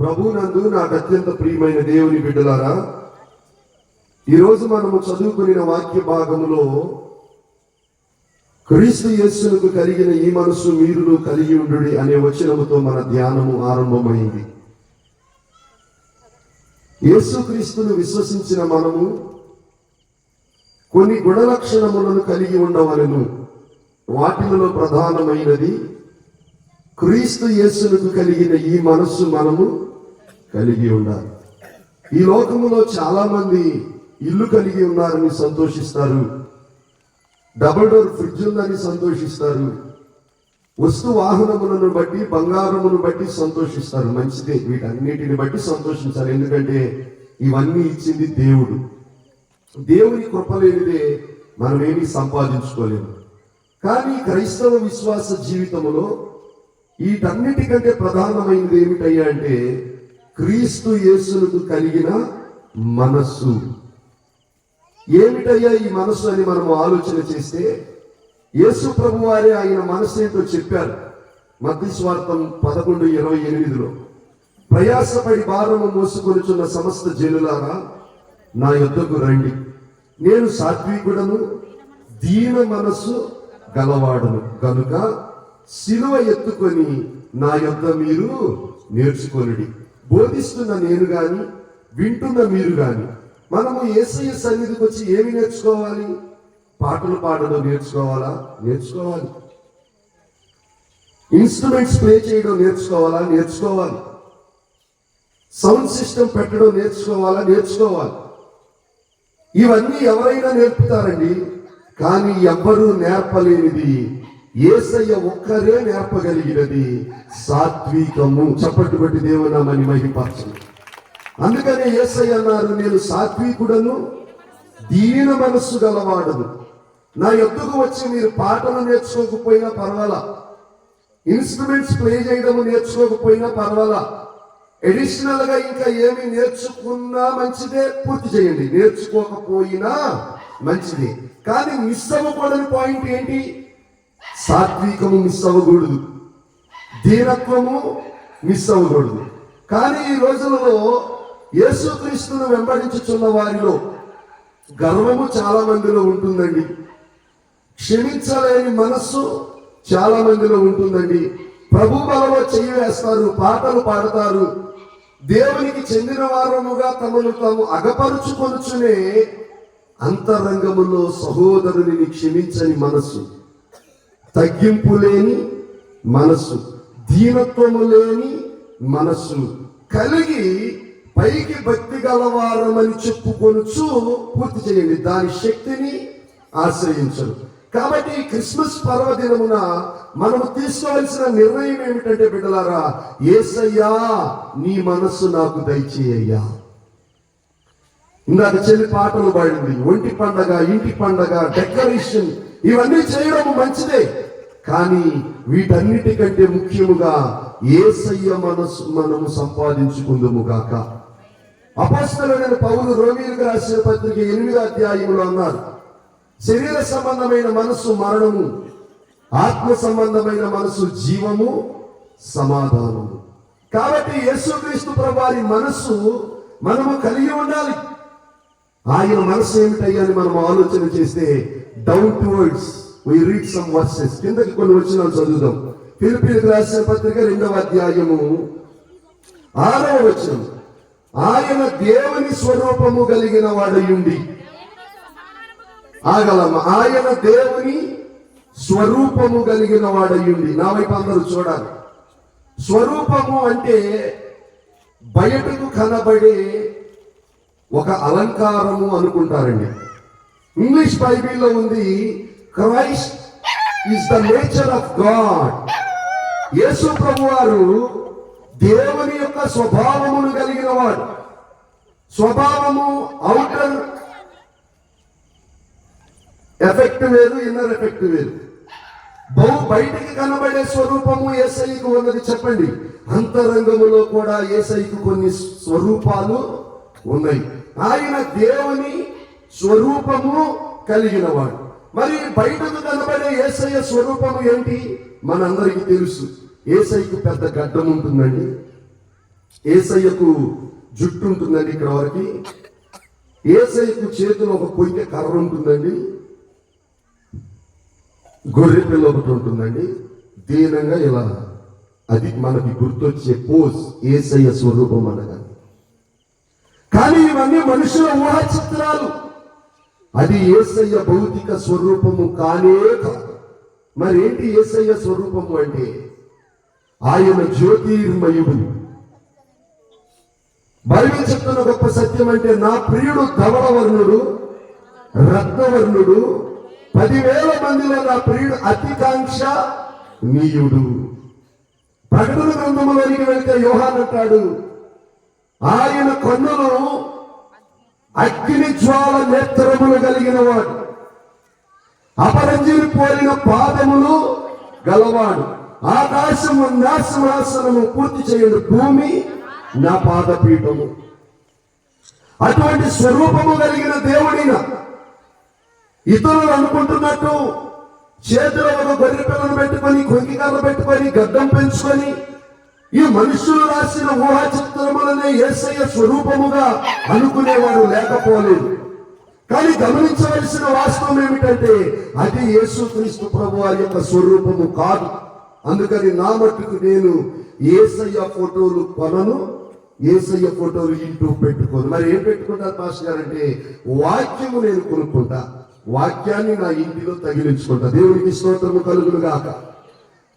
ప్రభునందు నాకు అత్యంత ప్రియమైన దేవుని బిడ్డలారా ఈరోజు మనము చదువుకునే వాక్య భాగంలో క్రీస్తు యేసులకు కలిగిన ఈ మనసు మీరును కలిగి ఉండు అనే వచనముతో మన ధ్యానము ఆరంభమైంది. యేసుక్రీస్తును విశ్వసించిన మనము కొన్ని గుణలక్షణములను కలిగి ఉండవలను. వాటిలో ప్రధానమైనది క్రీస్తు యేసులకు కలిగిన ఈ మనస్సు మనము కలిగి ఉండాలి. ఈ లోకములో చాలా మంది ఇల్లు కలిగి ఉన్నారని సంతోషిస్తారు. డబుల్ డోర్ ఫ్రిడ్జ్ ఉందని సంతోషిస్తారు. వస్తు వాహనములను బట్టి బంగారమును బట్టి సంతోషిస్తారు. మంచిదే. వీటన్నిటిని బట్టి సంతోషించాలి. ఎందుకంటే ఇవన్నీ ఇచ్చింది దేవుడు. దేవుని కృప లేనిదే మనమేమీ సంపాదించుకోలేము. కానీ క్రైస్తవ విశ్వాస జీవితంలో వీటన్నిటికంటే ప్రధానమైనది ఏమిటయ్యా అంటే క్రీస్తు యేసులకు కలిగిన మనస్సు. ఏమిటయ్యా ఈ మనస్సు అని మనం ఆలోచన చేస్తే? యేసు ప్రభు వారే ఆయన మనస్సు ఏంటో చెప్పారు. మధ్యస్వార్థం పదకొండు ఇరవై ఎనిమిదిలో. ప్రయాసపడి భారము మోసుకొనిచున్న సమస్త జనులారా నా యొద్దకు రండి. నేను సాత్వికుడను దీన మనస్సు గలవాడును. కనుక సిలువ ఎత్తుకొని నా యొద్ద మీరు నేర్చుకొనుడి. బోధిస్తున్న నేను గాని వింటున్న మీరు గాని మనము ఏసయ్య సన్నిధికి వచ్చి ఏమి నేర్చుకోవాలి? పాటలు పాడడం నేర్చుకోవాలా? నేర్చుకోవాలి. ఇన్స్ట్రుమెంట్స్ ప్లే చేయడం నేర్చుకోవాలా? నేర్చుకోవాలి. సౌండ్ సిస్టమ్ పెట్టడం నేర్చుకోవాలా? నేర్చుకోవాలి. ఇవన్నీ ఎవరైనా నేర్పుతారండి కానీ ఎవ్వరూ నేర్పలేనిది ఏసయ్య ఒక్కరే నేర్పగలిగినది సాత్వికము. చప్పట్టు దేవనామని దేవునామని మహిపరచను అందుకనే ఏసయ్య అన్నారు నేను సాత్వికుడను దీన మనస్సు గలవాడను. నా ఎద్దుకు వచ్చి మీరు పాటలు నేర్చుకోకపోయినా పర్వాలా. ఇన్స్ట్రుమెంట్స్ ప్లే చేయడం నేర్చుకోకపోయినా పర్వాలా. అడిషనల్గా ఇంకా ఏమి నేర్చుకున్నా మంచిదే. పూర్తి చేయండి. నేర్చుకోకపోయినా మంచిది. కానీ మిస్ అవ్వకూడని పాయింట్ ఏంటి? సాత్వికము మిస్ అవ్వకూడదు దీనత్వము మిస్ అవ్వకూడదు కానీ ఈ రోజులలో యేసుక్రీస్తును వెంబడించుచున్న వారిలో గర్వము చాలా మందిలో ఉంటుందండి. క్షమించలేని మనస్సు చాలా మందిలో ఉంటుందండి. ప్రభు బలలో చెయ్యి వేస్తారు పాటలు పాడతారు. దేవునికి చెందిన వారముగా తమను తాము అగపరుచుకొనుచునే అంతరంగములో సహోదరుని క్షమించని మనస్సు. తగ్గింపు లేని మనస్సు దీనత్వము లేని మనస్సు కలిగి పైకి భక్తి గలవారమని చెప్పుకొనుచు పూర్తి చేయండి. దాని శక్తిని ఆశ్రయించరు. కాబట్టి ఈ క్రిస్మస్ పర్వదినమున మనము తీసుకోవాల్సిన నిర్ణయం ఏమిటంటే బిడ్డలారా ఏసయ్యా నీ మనస్సు నాకు దయచేయ్యా ఇందాక చెల్లి పాటలు పాడింది ఒంటి పండగ ఇంటి పండగ డెకరేషన్ ఇవన్నీ చేయడం మంచిదే. కానీ వీటన్నిటికంటే ముఖ్యముగా ఏసయ్య మనస్సు మనము సంపాదించుకుందుము గాక. అపస్తులైన పౌరు రోమిలకు రాసిన పత్రిక ఎనిమిది అధ్యాయంలో అన్నారు శరీర సంబంధమైన మనస్సు మరణము ఆత్మ సంబంధమైన మనస్సు జీవము సమాధానము. కాబట్టి యేసుక్రీస్తు ప్రభువారి మనస్సు మనము కలిగి ఉండాలి. ఆయన మనసు ఏమిటయ్యని మనం ఆలోచన చేస్తే down towards we read some verses కిందకి కొన్ని వచ్చిన చదువుదాం. ఫిలిపిలకు రాసిన పత్రిక రెండవ అధ్యాయము. ఆరవ వచనం. ఆయన దేవుని స్వరూపము కలిగిన వాడయుండి. ఆగలమ్మ. ఆయన దేవుని స్వరూపము కలిగిన వాడయుండి. నా వైపు అందరూ చూడాలి. స్వరూపము అంటే బయటకు కనబడే ఒక అలంకారము అనుకుంటారండి. ఇంగ్లీష్ బైబిల్లో ఉంది Christ is the nature of God Yesu ప్రభు వారు దేవుని యొక్క స్వభావమును కలిగిన వాడు. స్వభావము అవుటర్ ఎఫెక్ట్ వేరు ఇన్నర్ ఎఫెక్ట్ వేరు. బహు బయటికి కనబడే స్వరూపము ఏసైకు ఉన్నది చెప్పండి. అంతరంగములో కూడా ఏసైకు కొన్ని స్వరూపాలు ఉన్నాయి. ఆయన దేవుని స్వరూపము కలిగినవాడు మరి బయటకు కనబడే ఏసయ్య స్వరూపం ఏంటి? మనందరికీ తెలుసు. ఏసైకు పెద్ద గడ్డం ఉంటుందండి. ఏసయ్యకు జుట్టు ఉంటుందండి ఇక్కడ వరకు. ఏసయ్యకు చేతిలో ఒక కొయ్య కర్ర ఉంటుందండి. గొర్రె పిల్ల ఒకటి ఉంటుందండి. దీనంగా ఇలా అది మనకి గుర్తొచ్చే పోజ్ ఏసయ్య స్వరూపం అనగా. కానీ ఇవన్నీ మనుషుల ఊహా చిత్రాలు అది ఏసయ్య భౌతిక స్వరూపము కానే కాదు. మరేంటి ఏసయ్య స్వరూపము అంటే? ఆయన జ్యోతిర్మయుడు. బైబిల్ చెప్తున్న గొప్ప సత్యం అంటే నా ప్రియుడు ధవళవర్ణుడు రత్నవర్ణుడు పదివేల మందిలో నా ప్రియుడు అతికాంక్ష నీయుడు. ప్రకటన గ్రంథంలోనికి వెళ్తే యోహాన్ అంటాడు ఆయన కన్నులను అగ్ని జ్వాల నేత్రములు కలిగిన వాడు. అపరంజిని పోలిన పాదములు గలవాడు. ఆకాశము నా సింహాసనము పూర్తి చేయడు భూమి నా పాదపీఠము. అటువంటి స్వరూపము కలిగిన దేవుడిన ఇతరులు అనుకుంటున్నట్టు చేతిలో ఒక గొర్రె పిల్లలు పెట్టుకొని కొంకికర్ర పెట్టుకొని గడ్డం పెంచుకొని ఈ మనుషులు రాసిన ఊహా చిత్రములనే ఏసయ్య స్వరూపముగా అనుకునేవాడు లేకపోలేదు. కానీ గమనించవలసిన వాస్తవం ఏమిటంటే అది యేసుక్రీస్తు ప్రభు వారి యొక్క స్వరూపము కాదు. అందుకని నా మట్టుకు నేను ఏసయ్య ఫోటోలు కొనను ఏసయ్య ఫోటోలు ఇంటూ పెట్టుకోను. మరి ఏం పెట్టుకుంటారు పాస్టర్ గారు అంటే వాక్యము నేను కొనుక్కుంటా. వాక్యాన్ని నా ఇంటిలో తగిలించుకుంటా. దేవునికి స్తోత్రము కలుగును గాక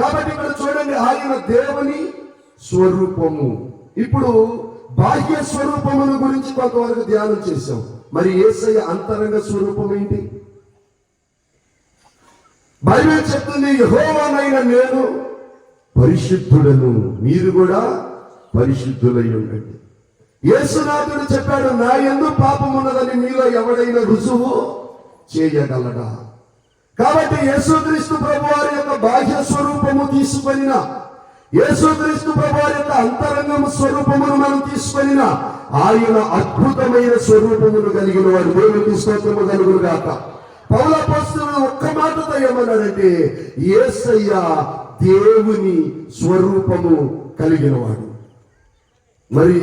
కాబట్టి ఇక్కడ చూడండి ఆయన దేవుని స్వరూపము. ఇప్పుడు బాహ్య స్వరూపముల గురించి కొంతవరకు ధ్యానం చేశాం. మరి ఏసయ్య అంతరంగ స్వరూపం ఏంటి? బైబిల్ చెప్తుంది యెహోవానైన నేను పరిశుద్ధుడను. మీరు కూడా పరిశుద్ధులై ఉండండి. యేసునాథుడు చెప్పాడు నా ఎందు పాపం ఉన్నదని మీలో ఎవడైనా రుజువు చేయగలడా? కాబట్టి యేసుక్రీస్తు ప్రభు వారి యొక్క బాహ్య స్వరూపము తీసుకొనిన యేసుక్రీస్తు ప్రభు యొక్క అంతరంగము స్వరూపమును మనం తీసుకొనిన ఆయన అద్భుతమైన స్వరూపమును కలిగిన వారు దేవునికి స్తోత్రము కలుగును గాక. పౌల పోస్తులను ఒక్క మాటతో ఏమన్నాడంటే యేసయ్య దేవుని స్వరూపము కలిగిన వాడు. మరి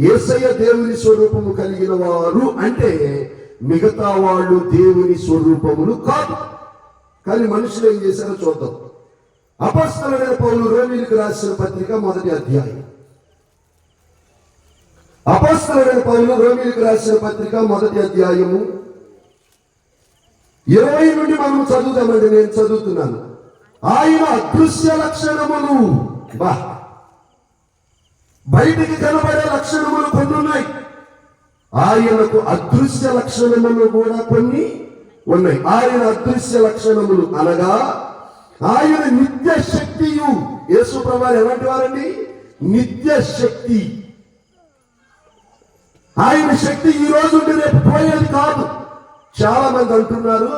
ఏసయ్య దేవుని స్వరూపము కలిగిన వారు అంటే మిగతా వాళ్ళు దేవుని స్వరూపములు కాదు. కానీ మనుషులు ఏం చేశారో చూద్దాం. అపస్తలమైన పౌలు రోమిలకు రాసిన పత్రిక మొదటి అధ్యాయం. అపస్తలమైన పౌలు రోమిలకు రాసిన పత్రిక మొదటి అధ్యాయము. ఇరవై నుండి మనం చదువుతామండి నేను చదువుతున్నాను. ఆయన అదృశ్య లక్షణములు. బా. బయటికి కనబడే లక్షణములు కొన్ని ఉన్నాయి. ఆయనకు అదృశ్య లక్షణములు కూడా కొన్ని ఉన్నాయి. ఆయన అదృశ్య లక్షణములు అనగా ఆయన నిత్య శక్తియు యేసు ప్రభావం ఎలాంటి వారండి? నిత్య శక్తి ఆయన శక్తి ఈ రోజు రేపు పోయేది కాదు. చాలా మంది అంటున్నారు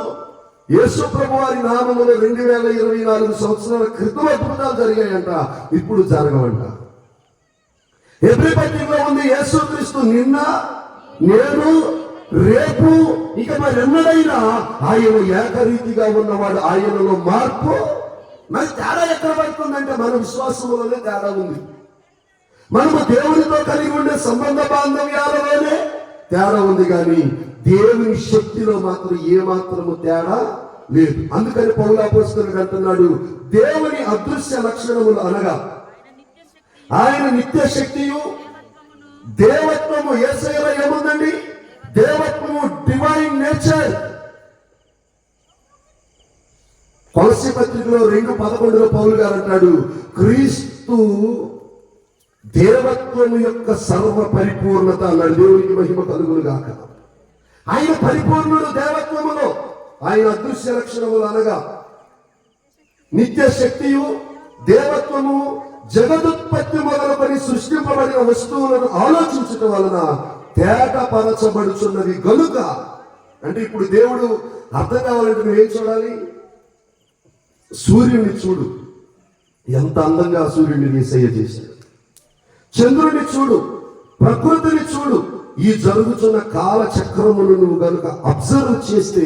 యేసు ప్రభు వారి నామములో రెండు వేల ఇరవై నాలుగు సంవత్సరాల క్రితం అద్భుతాలు జరిగాయంట ఇప్పుడు జరగవంట. ఎబ్రి పత్రికలో ఉంది యేసుక్రీస్తు నిన్న నేను రేపు ఇక మరి ఎన్నడైనా ఆయన ఏకరీతిగా ఉన్నవాడు ఆయనలో మార్పు? మరి తేడా ఎక్కడ పడుతుందంటే మన విశ్వాసంలోనే తేడా ఉంది. మనము దేవునితో కలిగి ఉండే సంబంధ బాంధవ్యాలలోనే తేడా ఉంది కానీ దేవుని శక్తిలో మాత్రం ఏ మాత్రము తేడా లేదు. అందుకని పౌలా అంటున్నాడు దేవుని అదృశ్య లక్షణములు అనగా ఆయన నిత్య శక్తియు దేవత్వము ఏసైలో ఏముందండి? దేవత్వము డివైన్ నేచర్ కొలసి పత్రికలో రెండు పదకొండులో పౌరులు గారు అంటాడు క్రీస్తు దేవత్వము యొక్క సర్వ పరిపూర్ణత అన్నాడు దేవునికి మహిమ కలుగులు గాక. ఆయన పరిపూర్ణుడు దేవత్వములో. ఆయన అదృశ్య లక్షణములు అనగా నిత్య శక్తియు దేవత్వము జగదుత్పత్తి మొదలుకొని సృష్టింపబడిన వస్తువులను ఆలోచించటం వలన తేటపరచబడుచున్నది గనుక అంటే ఇప్పుడు దేవుడు అర్థం కావాలంటే నువ్వేం చూడాలి? సూర్యుని చూడు. ఎంత అందంగా సూర్యుడిని వేసయ్య చేశాడు. చంద్రుని చూడు ప్రకృతిని చూడు. ఈ జరుగుతున్న కాల చక్రమును నువ్వు కనుక అబ్జర్వ్ చేస్తే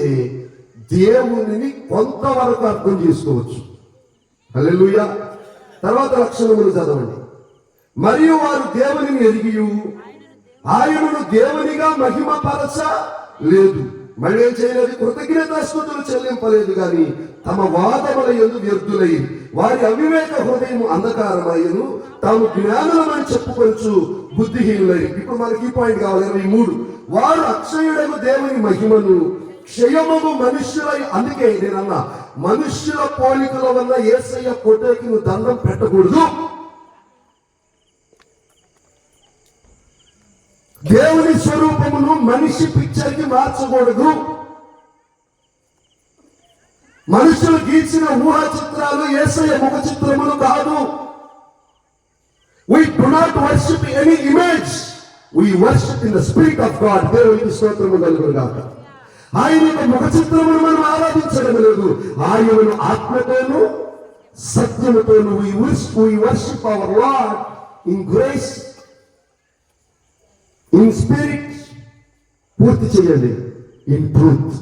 దేవునిని కొంతవరకు అర్థం చేసుకోవచ్చు. అల్లెలుయ్య తర్వాత లక్షణములు చదవండి. మరియు వారు దేవునిని ఎరిగియు. ఆయనను దేవునిగా మహిమపరచ లేదు. మళ్ళీ చేయలేదు? చేయలేదు కృతజ్ఞతాస్తుతులు చెల్లింపలేదు గాని తమ వాదముల ఎందు వ్యర్థులై వారి అవివేక హృదయం అంధకారమయ్యను. తాము జ్ఞానమని చెప్పుకొచ్చు బుద్ధిహీనులై. ఇప్పుడు మనకి ఈ పాయింట్ కావాలి. ఇరవై మూడు. వారు అక్షయుడకు దేవుని మహిమను క్షయమము మనుష్యులై. అందుకే నేనన్నా మనుష్యుల పోలికల వల్ల ఏసయ్య కొట్టేకి నువ్వు దండం పెట్టకూడదు. దేవుని స్వరూపమును మనిషి పిక్చర్కి మార్చకూడదు. మనుషులు గీసిన ఊహా చిత్రాలు ఏసయ ముఖ చిత్రములు కాదు. We do not worship any image we worship in the spirit of God దేవునికి స్తోత్రము కలుగురు కాక ఆయన యొక్క ముఖ చిత్రమును మనం ఆరాధించడం లేదు. ఆయనను ఆత్మతోను సత్యముతోను we worship our Lord in grace in spirit పూర్తి చేయండి. ఇన్ ట్రూత్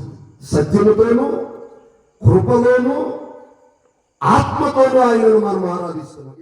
సత్యముతోనూ కృపలోను ఆత్మతోనూ ఆయనను మనం ఆరాధిస్తున్నాం.